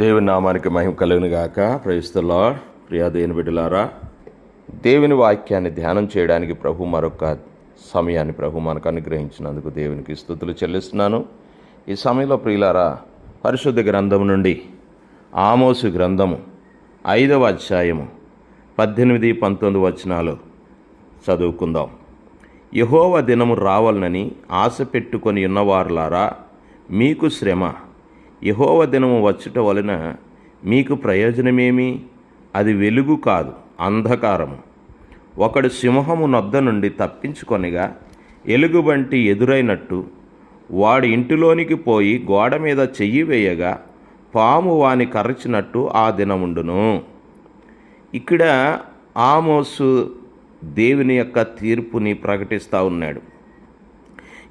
దేవుని నామానికి మహిమ కలుగును గాక. ప్రియా దేవుని బిడ్డలారా దేవుని వాక్యాన్ని ధ్యానం చేయడానికి ప్రభు మరొక సమయాన్ని ప్రభు మనకు అనుగ్రహించినందుకు దేవునికి స్థుతులు చెల్లిస్తున్నాను. ఈ సమయంలో ప్రియులారా పరిశుద్ధ గ్రంథం నుండి ఆమోసు గ్రంథము ఐదవ అధ్యాయము పద్దెనిమిది పంతొమ్మిది వచనాలు చదువుకుందాం. యహోవ దినము రావాలనని ఆశ పెట్టుకొని ఉన్నవారులారా మీకు శ్రమ యహోవ దినము వచ్చుట వలన మీకు ప్రయోజనమేమి? అది వెలుగు కాదు అంధకారము. ఒకడు సింహము నొద్ద నుండి తప్పించుకొనిగా ఎలుగుబంటి ఎదురైనట్టు వాడి ఇంటిలోనికి పోయి గోడ మీద చెయ్యి వేయగా పాము వాని కరచినట్టు ఆ దినముండును. ఇక్కడ ఆమోసు దేవుని యొక్క తీర్పుని ప్రకటిస్తూ ఉన్నాడు.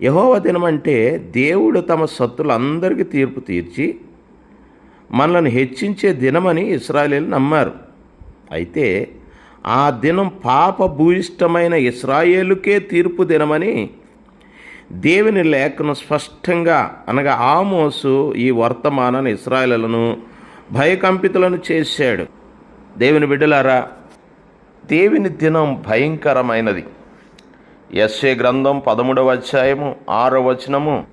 యహోవ దినం అంటే దేవుడు తమ సత్తులందరికీ తీర్పు తీర్చి మనల్ని హెచ్చించే దినమని ఇస్రాయేలీలు నమ్మారు. అయితే ఆ దినం పాప భూయిష్టమైన ఇస్రాయేలుకే తీర్పు దినమని దేవుని లేఖను స్పష్టంగా అనగా ఆమోసు ఈ వర్తమానాన్ని ఇస్రాయలను భయకంపితులను చేశాడు. దేవుని బిడ్డలారా దేవుని దినం భయంకరమైనది. ఎస్ఏ గ్రంథం పదమూడవ అధ్యాయము ఆరో వచనము.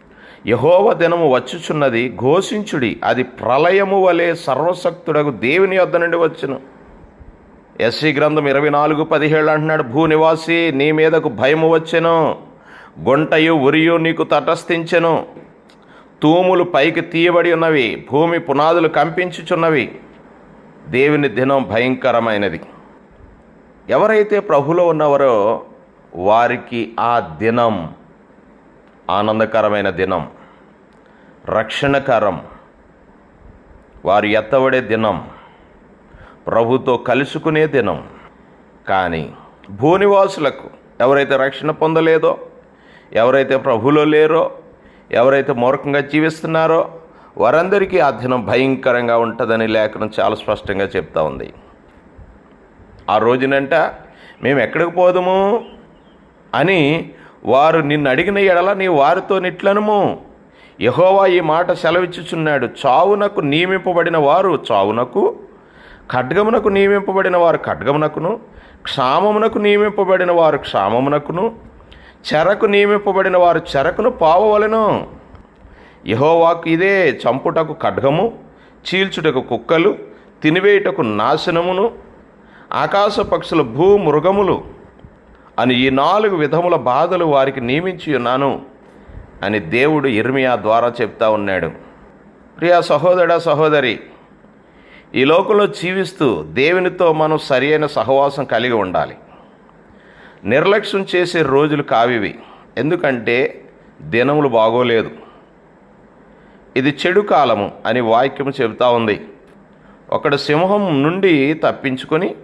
యహోవ దినము వచ్చుచున్నది ఘోషించుడి అది ప్రళయము వలె సర్వశక్తుడకు దేవుని యొద్ద నుండి వచ్చును. ఎస్సీ గ్రంథం ఇరవై నాలుగు పదిహేడు అంటున్నాడు భూనివాసి నీ మీదకు భయము వచ్చెను గుంటయు ఉరియు నీకు తటస్థించెను. తూములు పైకి తీయబడి ఉన్నవి భూమి పునాదులు కంపించుచున్నవి. దేవుని దినం భయంకరమైనది. ఎవరైతే ప్రభులో ఉన్నవారో వారికి ఆ దినం ఆనందకరమైన దినం రక్షణకరం వారు ఎత్తబడే దినం ప్రభుతో కలుసుకునే దినం. కానీ భూనివాసులకు ఎవరైతే రక్షణ పొందలేదో ఎవరైతే ప్రభులో లేరో ఎవరైతే మూర్ఖంగా జీవిస్తున్నారో వారందరికీ ఆ దినం భయంకరంగా ఉంటుందని లేఖనం చాలా స్పష్టంగా చెప్తా ఉంది. ఆ రోజునంట మేము ఎక్కడికి పోదాము? అని వారు నిన్ను అడిగిన ఎడల నీ వారితో నిట్లనుము. యహోవా ఈ మాట సెలవిచ్చుచున్నాడు. చావునకు నియమింపబడిన వారు చావునకు ఖడ్గమునకు నియమింపబడిన వారు ఖడ్గమునకును క్షామమునకు నియమింపబడిన వారు క్షామమునకును చెరకు నియమింపబడిన వారు చెరకును పావవలను. యహోవాకు ఇదే చంపుటకు ఖడ్గము చీల్చుటకు కుక్కలు తినివేయుటకు నాశనమును ఆకాశ పక్షుల భూ మృగములు అని ఈ నాలుగు విధముల బాధలు వారికి నియమించి ఉన్నాను అని దేవుడు ఇర్మియా ద్వారా చెప్తా ఉన్నాడు. ప్రియా సహోదర సహోదరి ఈ లోకంలో జీవిస్తూ దేవునితో మనం సరియైన సహవాసం కలిగి ఉండాలి. నిర్లక్ష్యం చేసే రోజులు కావివి. ఎందుకంటే దినములు బాగోలేదు. ఇది చెడు కాలము అని వాక్యము చెబుతా ఉంది. ఒకడు సింహం నుండి తప్పించుకొని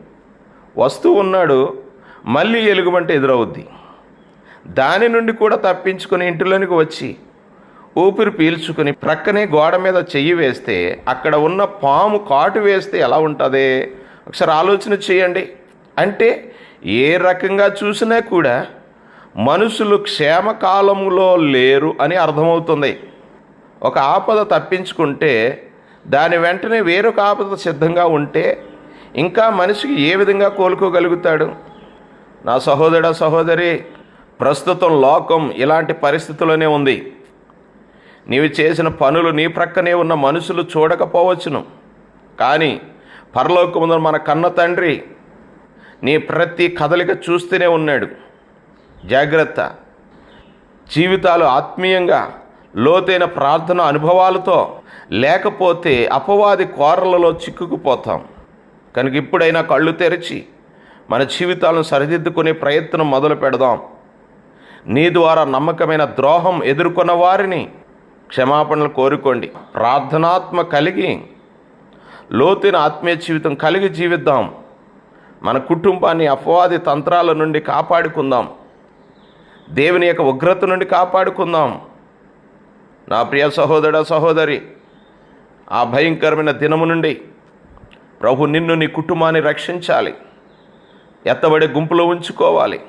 వస్తూ ఉన్నాడు. మళ్ళీ ఎలుగుబంట ఎదురవుద్ది. దాని నుండి కూడా తప్పించుకొని ఇంటిలోనికి వచ్చి ఊపిరి పీల్చుకుని ప్రక్కనే గోడ మీద చెయ్యి వేస్తే అక్కడ ఉన్న పాము కాటు వేస్తే ఎలా ఉంటుంది? ఒకసారి ఆలోచన చేయండి. అంటే ఏ రకంగా చూసినా కూడా మనుషులు క్షేమకాలములో లేరు అని అర్థమవుతుంది. ఒక ఆపద తప్పించుకుంటే దాని వెంటనే వేరొక ఆపద సిద్ధంగా ఉంటే ఇంకా మనిషికి ఏ విధంగా కోలుకోగలుగుతాడు? నా సహోదర సహోదరి ప్రస్తుతం లోకం ఇలాంటి పరిస్థితుల్లోనే ఉంది. నీవు చేసిన పనులు నీ ప్రక్కనే ఉన్న మనుషులు చూడకపోవచ్చును. కానీ పరలోకముందు మన కన్న తండ్రి నీ ప్రతి కదలిక చూస్తూనే ఉన్నాడు. జాగ్రత్త. జీవితాలు ఆత్మీయంగా లోతైన ప్రార్థన అనుభవాలతో లేకపోతే అపవాది కోరలలో చిక్కుకుపోతాం. కనుక ఇప్పుడైనా కళ్ళు తెరిచి మన జీవితాలను సరిదిద్దుకునే ప్రయత్నం మొదలు పెడదాం. నీ ద్వారా నమ్మకమైన ద్రోహం ఎదుర్కొన్న వారిని క్షమాపణలు కోరుకోండి. ప్రార్థనాత్మ కలిగి లోతైన ఆత్మీయ జీవితం కలిగి జీవిద్దాం. మన కుటుంబాన్ని అపవాది తంత్రాల నుండి కాపాడుకుందాం. దేవుని యొక్క ఉగ్రత నుండి కాపాడుకుందాం. నా ప్రియ సహోదర సహోదరి ఆ భయంకరమైన దినము నుండి ప్రభు నిన్ను నీ కుటుంబాన్ని రక్షించాలి. ఎత్తబడే గుంపులో ఉంచుకోవాలి.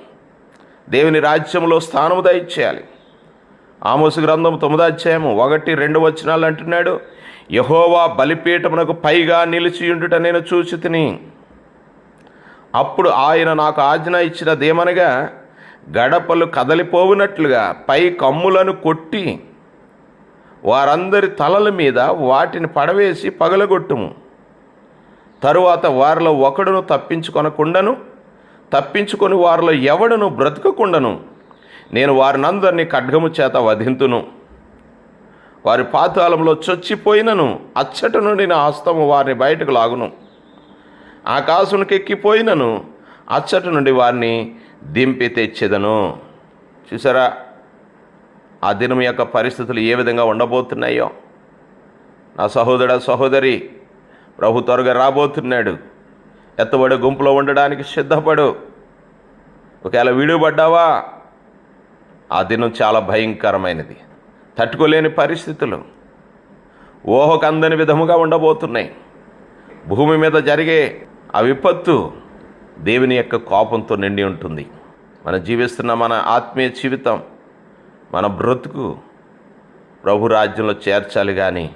దేవుని రాజ్యంలో స్థానము దయచేయాలి. ఆమోసు గ్రంథం తొమ్మిదో ఒకటి రెండు వచనాలు అంటున్నాడు యహోవా బలిపీఠమునకు పైగా నిలిచియుండుట నేను చూసి తిని. అప్పుడు ఆయన నాకు ఆజ్ఞ ఇచ్చినదేమనగా గడపలు కదలిపోవునట్లుగా పై కమ్ములను కొట్టి వారందరి తలల మీద వాటిని పడవేసి పగలగొట్టుము. తరువాత వారిలో ఒకడును తప్పించుకొనకుండను తప్పించుకొని వారిలో ఎవడను బ్రతకకుండను. నేను వారినందరినీ ఖడ్గము చేత వధింతును. వారి పాతాళంలో చొచ్చిపోయినను. అచ్చట నుండి నా హస్తము వారిని బయటకు లాగును. ఆకాశంకెక్కిపోయినను అచ్చట నుండి వారిని దింపి తెచ్చేదను. చూసారా? ఆ దినం యొక్క పరిస్థితులు ఏ విధంగా ఉండబోతున్నాయో? నా సహోదర సహోదరి ప్రభు త్వరగా రాబోతున్నాడు. ఎత్తబడి గుంపులో ఉండడానికి సిద్ధపడు. ఒకవేళ విడిపడ్డావా ఆ దినం చాలా భయంకరమైనది. తట్టుకోలేని పరిస్థితులు. ఊహకు అందని విధముగా ఉండబోతున్నాయి. భూమి మీద జరిగే ఆ విపత్తు దేవుని యొక్క కోపంతో నిండి ఉంటుంది. మనం జీవిస్తున్న మన ఆత్మీయ జీవితం మన బ్రతుకు ప్రభు రాజ్యంలో చేర్చాలి కానీ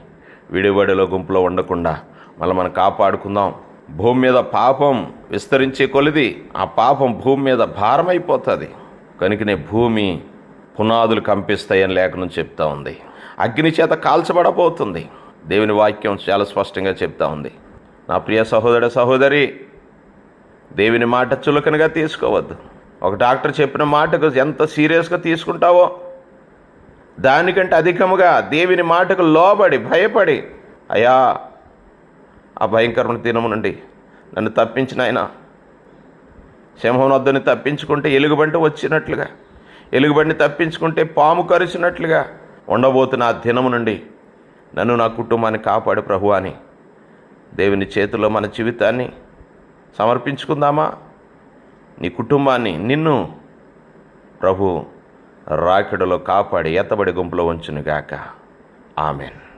విడిబడిలో గుంపులో ఉండకుండా మళ్ళీ మనం కాపాడుకుందాం. భూమి మీద పాపం విస్తరించే కొలిది ఆ పాపం భూమి మీద భారమైపోతుంది. కనుకనే భూమి పునాదులు కంపిస్తాయని లేఖనం చెప్తా ఉంది. అగ్ని చేత కాల్చబడబోతుంది. దేవుని వాక్యం చాలా స్పష్టంగా చెప్తా ఉంది. నా ప్రియ సహోదర సహోదరి దేవుని మాట చులకనగా తీసుకోవద్దు. ఒక డాక్టర్ చెప్పిన మాటకు ఎంత సీరియస్గా తీసుకుంటావో దానికంటే అధికముగా దేవుని మాటకు లోబడి భయపడి అయ్యా ఆ భయంకరమైన దినము నుండి నన్ను తప్పించిన ఆయన సింహం వద్దని తప్పించుకుంటే ఎలుగుబంటి వచ్చినట్లుగా ఎలుగుబండిని తప్పించుకుంటే పాము కరిచినట్లుగా ఉండబోతున్న ఆ దినము నుండి నన్ను నా కుటుంబాన్ని కాపాడు ప్రభు అని దేవుని చేతిలో మన జీవితాన్ని సమర్పించుకుందామా? నీ కుటుంబాన్ని నిన్ను ప్రభు రాకిడలో కాపాడి ఎత్తబడి గుంపులో ఉంచునుగాక. ఆమెన్.